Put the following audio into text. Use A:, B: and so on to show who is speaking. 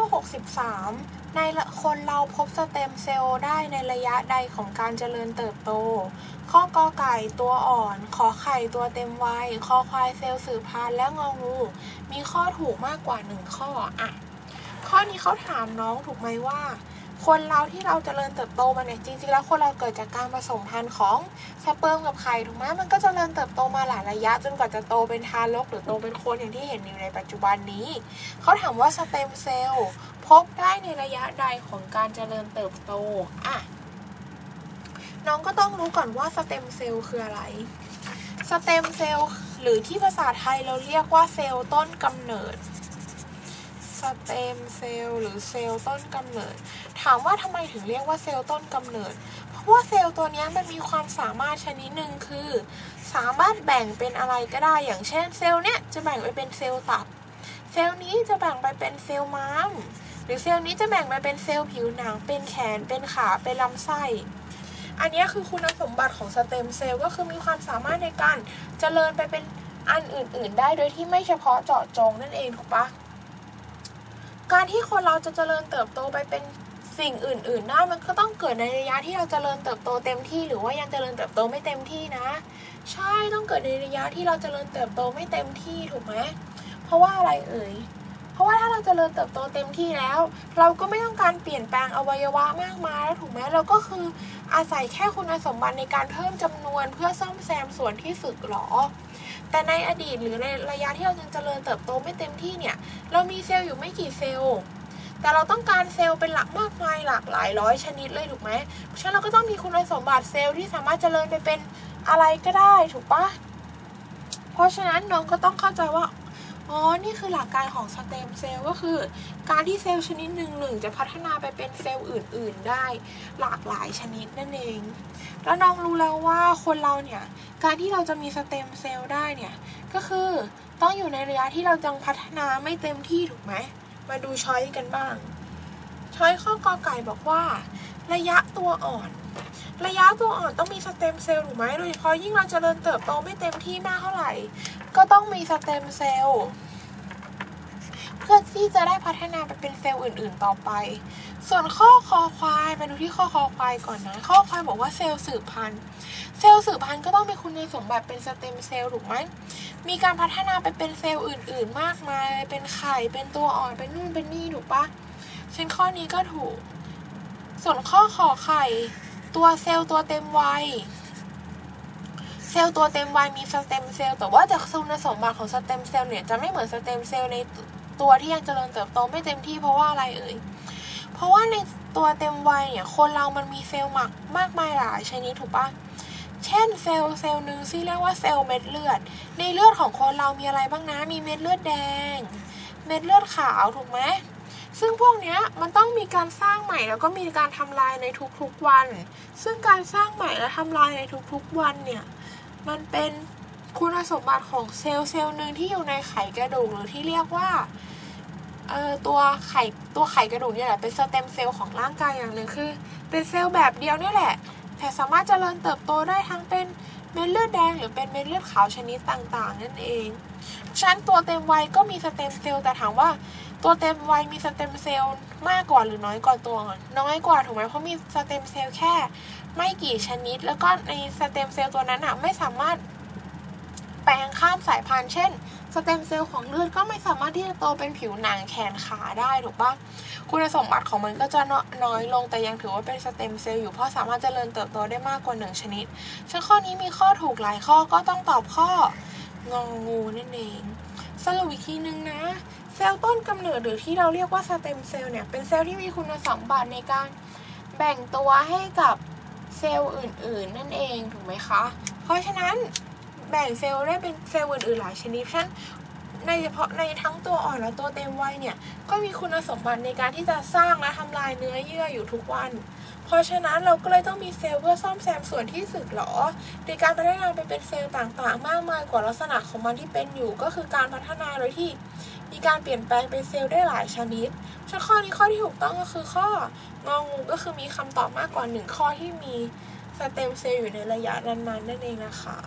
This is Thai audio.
A: ข้อ 63 ในคนเราพบสเต็มเซลล์ได้ในระยะใดของการเจริญเติบโต ข้อกอไก่ตัวอ่อน ขอไข่ตัวเต็มวัย คอควายเซลล์สืบพันธุ์และงองู มีข้อถูกมากกว่า 1 ข้ออะข้อนี้เขาถามน้องถูกไหมว่า คนเราที่เราจเจริญเติบโตมาเนี่ยจริงๆแล้วคนเราเกิดจากการผสมพันธุ์ของสเปิร์มกับไข่ถูกไหมมันก็จเจริญเติบโตมาหลายระยะจนกว่าจะโตเป็นทารกหรือโตเป็นคนอย่างที่เห็นอยู่ในปัจจุบันนี้ เขาถามว่าสเต็มเซลล์พบได้ในระยะใดของการเจริญเติบโตอะน้องก็ต้องรู้ก่อนว่าสเต็มเซลล์คืออะไรสเต็มเซลล์หรือที่ภาษาไทยเราเรียกว่าเซลล์ต้นกำเนิด สเต็มเซลล์หรือเซลล์ต้นกำเนิด ถามว่าทำไมถึงเรียกว่าเซลล์ต้นกำเนิด เพราะว่าเซลล์ตัวนี้มันมีความสามารถชนิดหนึ่งคือ สามารถแบ่งเป็นอะไรก็ได้ อย่างเช่นเซลล์เนี้ยจะแบ่งไปเป็นเซลล์ตับ เซลล์นี้จะแบ่งไปเป็นเซลล์ม้าม หรือเซลล์นี้จะแบ่งไปเป็นเซลล์ผิวหนัง เป็นแขน เป็นขา เป็นลำไส้ อันนี้คือคุณสมบัติของสเต็มเซลล์ก็คือมีความสามารถในการเจริญไปเป็นอันอื่น ๆ ได้โดยที่ไม่เฉพาะเจาะจงนั่นเองถูกปะ การที่คนเราจะเจริญเติบโตไปเป็นสิ่งอื่น ๆ ได้ มันก็ต้องเกิดในระยะที่เราจเจริญเติบโตเต็มที่หรือว่ายังเจริญเติบโตไม่เต็มที่นะ ใช่ต้องเกิดในระยะที่เราจเจริญเติบโตไม่เต็มที่ถูกไหมเพราะว่าอะไรเอ่ย ราะว่าถ้าเราจเจริญเติบโตเต็มที่แล้ว เราก็ไม่ต้องการเปลี่ยนแปลงอวัยวะมากมายแล้วถูกไหมเราก็คืออาศัยแค่คุณสมบัติในการเพิ่มจำนวนเพื่อซ่อมแซมส่วนที่สึกหรอ แต่ในอดีตหรือในระยะที่เรายังเจริญเติบโตไม่เต็มที่เนี่ย เรามีเซลล์อยู่ไม่กี่เซลล์แต่เราต้องการเซลล์เป็นหลักมากมายหลากหลายร้อยชนิดเลยถูกไหมเพราะฉะนั้นเราก็ต้องมีคุณสมบัติเซลล์ที่สามารถเจริญไปเป็นอะไรก็ได้ถูกปะเพราะฉะนั้นน้องก็ต้องเข้าใจว่า อ๋อ นี่คือหลักการของสเต็มเซลล์ก็คือ การที่เซลล์ชนิดหนึ่งหนึ่งจะพัฒนาไปเป็นเซลล์อื่น ๆ ได้หลากหลายชนิดนั่นเอง แล้วน้องรู้แล้วว่าคนเราเนี่ย การที่เราจะมีสเต็มเซลล์ได้เนี่ย ก็คือต้องอยู่ในระยะที่เรายังพัฒนาไม่เต็มที่ถูกไหม มาดูช้อยกันบ้าง ช้อยข้อกอไก่บอกว่า ระยะตัวอ่อน ระยะตัวอ่อนต้องมีสเต็มเซลล์ถูกไหมโดยเฉพาะยิ่งเราจเจริญเติบโตไม่เต็มที่มากเท่าไหร่ ก็ต้องมีสเต็มเซลล์เพื่อที่จะได้พัฒนาไปเป็นเซลล์อื่น ๆ ต่อไป ส่วนข้อคอควายไปดูที่ข้อคอควายก่อนนะ ข้อควายบอกว่าเซลล์สืบพันธุ์ เซลล์สืบพันธุ์ก็ต้องมีคุณสมบัติเป็นสเต็มเซลล์ถูกไหม มีการพัฒนาไปเป็นเซลล์อื่น ๆ มากมาย เป็นไข่ เป็นตัวอ่อน เป็นนู่น เป็นนี่ถูกปะเช่นข้อนี้ก็ถูก ส่วนข้อขอไข่ ตัวเซลล์ตัวเต็มวัยเซลล์ตัวเต็มวัยมีสเต็มเซลล์แต่ว่าจากคุณสมบัติของสเต็มเซลล์เนี่ยจะไม่เหมือนสเต็มเซลล์ในตัวที่ยังเจริญเติบโตไม่เต็มที่เพราะว่าอะไรเอ่ย เพราะว่าในตัวเต็มวัยเนี่ยคนเรามันมีเซลล์หมักมากมายหลายชนิดถูกปะเช่นเซลล์เซลล์หนึ่งที่เรียกว่าเซลล์เม็ดเลือด ในเลือดของคนเรามีอะไรบ้างนะ มีเม็ดเลือดแดง เม็ดเลือดขาวถูกไหม ซึ่งพวกนี้มันต้องมีการสร้างใหม่แล้วก็มีการทำลายในทุกๆวัน ซึ่งการสร้างใหม่และทำลายในทุกๆวันเนี่ยมันเป็นคุณสมบัติของเซลล์เซลล์หนึ่งที่อยู่ในไขกระดูกหรือที่เรียกว่าเอ่อตัวไข่ตัวไข่กระดูกเนี่ยแหละเป็นสเต็มเซลล์ของร่างกายอย่างหนึ่งคือ เป็นเซลล์แบบเดียวนี่แหละ แต่สามารถเจริญเติบโตได้ทั้งเป็น เม็ดเลือดแดงหรือเป็นเม็ดเลือดขาวชนิดต่างๆ นั่นเองชั้นตัวเต็มวัยก็มีสเต็มเซลล์แต่ถามว่าตัวเต็มวัยมีสเต็มเซลล์มากกว่าหรือน้อยกว่าตัวน้อยกว่าถูกไหมเพราะมีสเต็มเซลล์แค่ ไม่กี่ชนิด แล้วก็ในสเต็มเซลล์ตัวนั้นอะไม่สามารถ ลงข้ามสายพันธุ์เช่น สเต็มเซลล์ของเลือดก็ไม่สามารถที่จะโตเป็นผิวหนังแขนขาได้ถูกปะคุณสมบัติของมันก็จะน้อยลงแต่ยังถือว่าเป็นสเต็มเซลล์อยู่เพราะสามารถเจริญเติบโตได้มากกว่าหนึ่งชนิดซึ่งข้อนี้มีข้อถูกหลายข้อก็ต้องตอบข้ององูนั่นเอง สรุปอีกทีนึงนะ เซลล์ต้นกำเนิดหรือที่เราเรียกว่าสเต็มเซลล์เนี่ยเป็นเซลล์ที่มีคุณสมบัติในการแบ่งตัวให้กับเซลล์อื่นๆ นั่นเองถูกไหมคะ เพราะฉะนั้น แบ่งเซลล์ได้เป็นเซลล์อื่นๆหลายชนิดเช่นในเฉพาะในทั้งตัวอ่อนและตัวเต็มวัยเนี่ย ก็มีคุณสมบัติในการที่จะสร้างและทำลายเนื้อเยื่ออยู่ทุกวัน เพราะฉะนั้นเราก็เลยต้องมีเซลล์เพื่อซ่อมแซมส่วนที่สึกหรอโดยการพัฒนาไปเป็นเซลล์ต่างๆ มากมายกว่าลักษณะของมันที่เป็นอยู่ ก็คือการพัฒนาโดยที่มีการเปลี่ยนแปลงเป็นเซลล์ได้หลายชนิดฉะนั้นข้อนี้ข้อที่ถูกต้องก็คือข้ององูก็คือมีคำตอบมากกว่าหนึ่งข้อที่มีสเต็มเซลล์อยู่ในระยะนั้นๆนั่นเองนะคะ